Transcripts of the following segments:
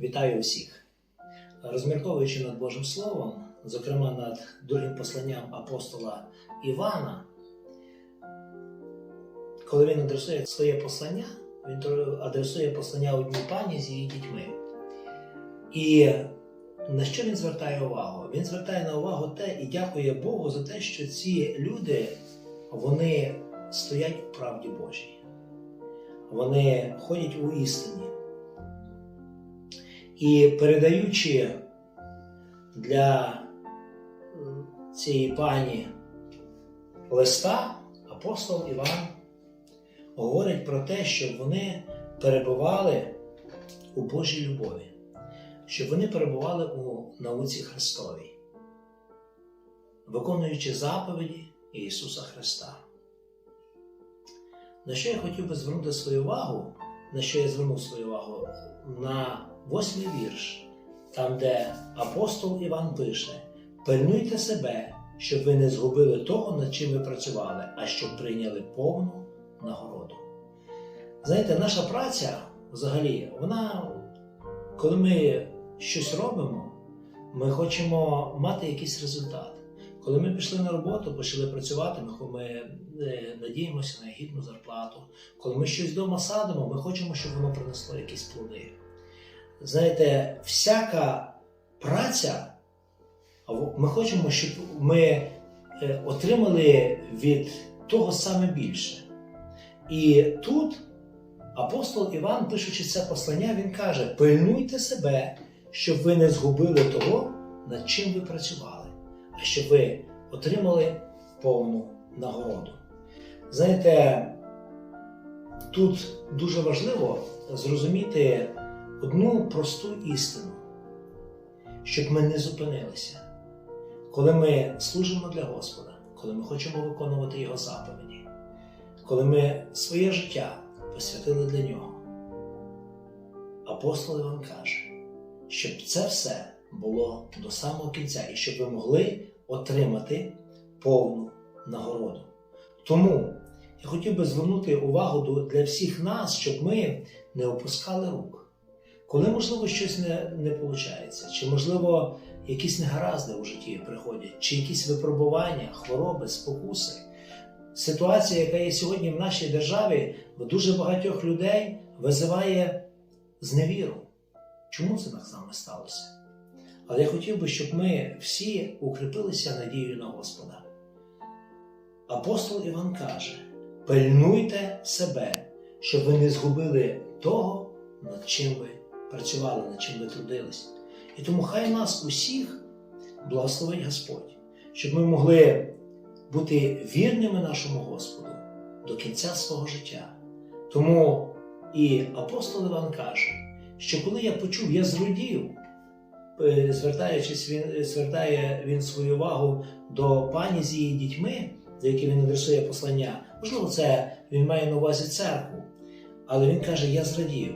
Вітаю усіх! Розмірковуючи над Божим Словом, зокрема над другим посланням апостола Івана, коли він адресує своє послання, він адресує послання одній пані з її дітьми. І на що він звертає увагу? Він звертає на увагу те і дякує Богу за те, що ці люди вони стоять у правді Божій. Вони ходять у істині. І передаючи для цієї пані листа, апостол Іван говорить про те, щоб вони перебували у Божій любові, щоб вони перебували у науці Христовій, виконуючи заповіді Ісуса Христа. На що я хотів би звернути свою увагу, на що я звернув свою увагу? На восьмий вірш, там, де апостол Іван пише: пильнуйте себе, щоб ви не згубили того, над чим ви працювали, а щоб прийняли повну нагороду. Знаєте, наша праця взагалі, вона, коли ми щось робимо, ми хочемо мати якийсь результат. Коли ми пішли на роботу, почали працювати, ми, е, надіємося на гідну зарплату. Коли ми щось вдома садимо, ми хочемо, щоб воно принесло якісь плоди. Знаєте, всяка праця, ми хочемо, щоб ми е, отримали від того саме більше. І тут апостол Іван, пишучи це послання, він каже: пильнуйте себе, щоб ви не згубили того, над чим ви працювали, а щоб ви отримали повну нагороду. Знаєте, тут дуже важливо зрозуміти одну просту істину, щоб ми не зупинилися. Коли ми служимо для Господа, коли ми хочемо виконувати Його заповіді, коли ми своє життя посвятили для Нього, апостол Іван каже, щоб це все було до самого кінця і щоб ви могли отримати повну нагороду. Тому я хотів би звернути увагу для всіх нас, щоб ми не опускали рук. Коли, можливо, щось не, не виходить, чи, можливо, якісь негаразди у житті приходять, чи якісь випробування, хвороби, спокуси. Ситуація, яка є сьогодні в нашій державі, в дуже багатьох людей визиває зневіру. Чому це так саме сталося? Але я хотів би, щоб ми всі укріпилися надією на Господа. Апостол Іван каже: пильнуйте себе, щоб ви не згубили того, над чим ви працювали, над чим ви трудились. І тому хай нас усіх благословить Господь, щоб ми могли бути вірними нашому Господу до кінця свого життя. Тому і апостол Іван каже, що коли я почув, я зродів, е, звертаючись, він звертає він свою увагу до пані з її дітьми, за які він адресує послання. Можливо, це він має на увазі церкву. Але він каже: Я зрадів,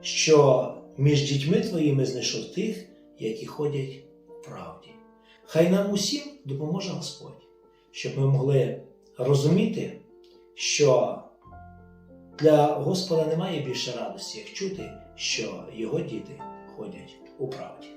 що між дітьми твоїми знайшов тих, які ходять в правді. Хай нам усім допоможе Господь, щоб ми могли розуміти, що для Господа немає більше радості, як чути, що його діти ходять у правді.